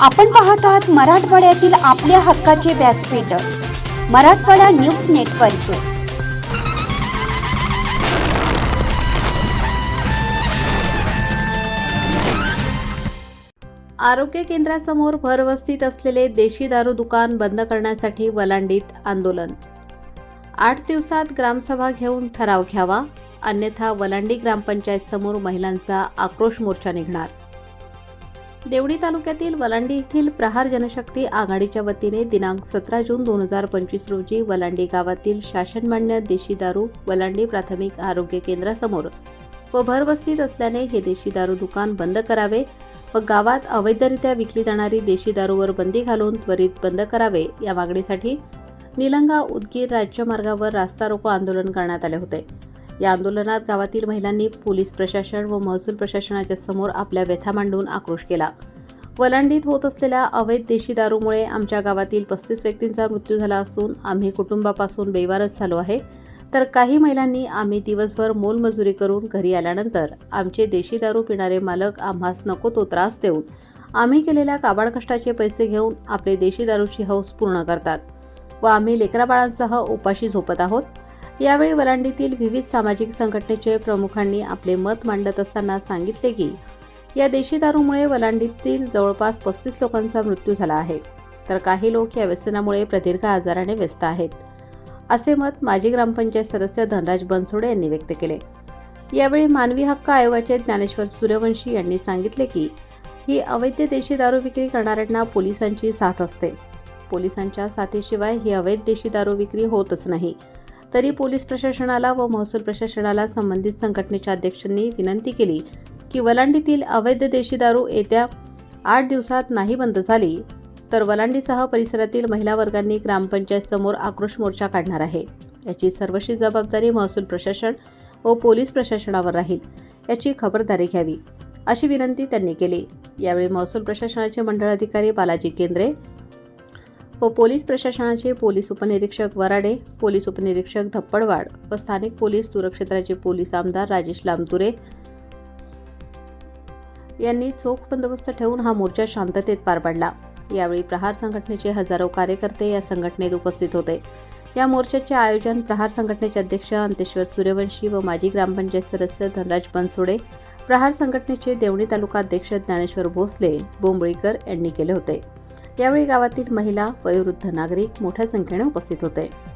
आपण पाहत आहात मराठवाड्यातील आपल्या हक्काचे व्यासपीठ मराठवाडा न्यूज नेटवर्क. आरोग्य केंद्रासमोर भरवस्तीत असलेले देशी दारू दुकान बंद करण्यासाठी वलांडीत आंदोलन. आठ दिवसात ग्रामसभा घेऊन ठराव घ्यावा अन्यथा वलांडी ग्रामपंचायत समोर महिलांचा आक्रोश मोर्चा निघणार. देवणी तालुक्यातील वलांडी येथील प्रहार जनशक्ती आघाडीच्या वतीने दिनांक सतरा जून दोन हजार पंचवीस रोजी वलांडी गावातील शासनमान्य देशी दारू वलांडी प्राथमिक आरोग्य केंद्रासमोर व भरवस्तीत असल्याने हे देशी दारू दुकान बंद करावे व गावात अवैधरित्या विकली जाणारी देशी दारूवर बंदी घालून त्वरित बंद करावे या मागणीसाठी निलंगा उदगीर राज्यमार्गावर रास्ता रोको आंदोलन करण्यात आले होते. या आंदोलनात गावातील महिलांनी पोलीस प्रशासन व महसूल प्रशासनाच्या समोर आपल्या व्यथा मांडून आक्रोश केला. वलांडीत होत असलेल्या अवैध देशी दारूमुळे आमच्या गावातील पस्तीस व्यक्तींचा मृत्यू झाला असून आम्ही कुटुंबापासून बेवारच झालो आहे. तर काही महिलांनी आम्ही दिवसभर मोलमजुरी करून घरी आल्यानंतर आमचे देशी दारू पिणारे मालक आम्हास नको तो त्रास देऊन आम्ही केलेल्या काबाड कष्टाचे पैसे घेऊन आपले देशी दारूची हौस पूर्ण करतात व आम्ही लेकराबाळांसह उपाशी झोपत आहोत. यावेळी वरांडीतील विविध सामाजिक संघटनेचे प्रमुखांनी आपले मत मांडत असताना सांगितले की या देशी दारूमुळे वलांडीतील जवळपास पस्तीस लोकांचा मृत्यू झाला आहे. तर काही लोक या व्यसनामुळे प्रदीर्घ आजाराने व्यस्त आहेत. असे मत माजी ग्रामपंचायत सदस्य धनराज बनसोडे यांनी व्यक्त केले. यावेळी मानवी हक्क आयोगाचे ज्ञानेश्वर सूर्यवंशी यांनी सांगितले की ही अवैध देशी दारू विक्री करणाऱ्यांना पोलिसांची साथ असते. पोलिसांच्या साथीशिवाय ही अवैध देशी दारू विक्री होतच नाही. तरी पोलीस प्रशासनाला व महसूल प्रशासनाला संबंधित संघटनेच्या अध्यक्षांनी विनंती केली की वलांडीतील अवैध देशी दारू येत्या आठ दिवसात नाही बंद झाली तर वलांडीसह परिसरातील महिला वर्गांनी ग्रामपंचायत समोर आक्रोश मोर्चा काढणार आहे. याची सर्वशी जबाबदारी महसूल प्रशासन व पोलीस प्रशासनावर राहील याची खबरदारी घ्यावी अशी विनंती त्यांनी केली. यावेळी महसूल प्रशासनाचे मंडळ अधिकारी बालाजी केंद्रे व पोलीस प्रशासनाचे पोलीस उपनिरीक्षक वराडे पोलीस उपनिरीक्षक धप्पडवाड व स्थानिक पोलीस सुरक्षेत्राचे पोलीस आमदार राजेश लामतुरे यांनी चोख बंदोबस्त ठेवून हा मोर्चा शांततेत पार पाडला. यावेळी प्रहार संघटनेचे हजारो कार्यकर्ते या संघटनेत उपस्थित होते. या मोर्चाचे आयोजन प्रहार संघटनेचे अध्यक्ष अंतेश्वर सूर्यवंशी व माजी ग्रामपंचायत सदस्य धनराज बनसोडे प्रहार संघटनेचे देवणी तालुका अध्यक्ष ज्ञानेश्वर भोसले बोंबळीकर यांनी केले होते. यावेळी गावातील महिला वयोवृद्ध नागरिक मोठ्या संख्येने उपस्थित होते.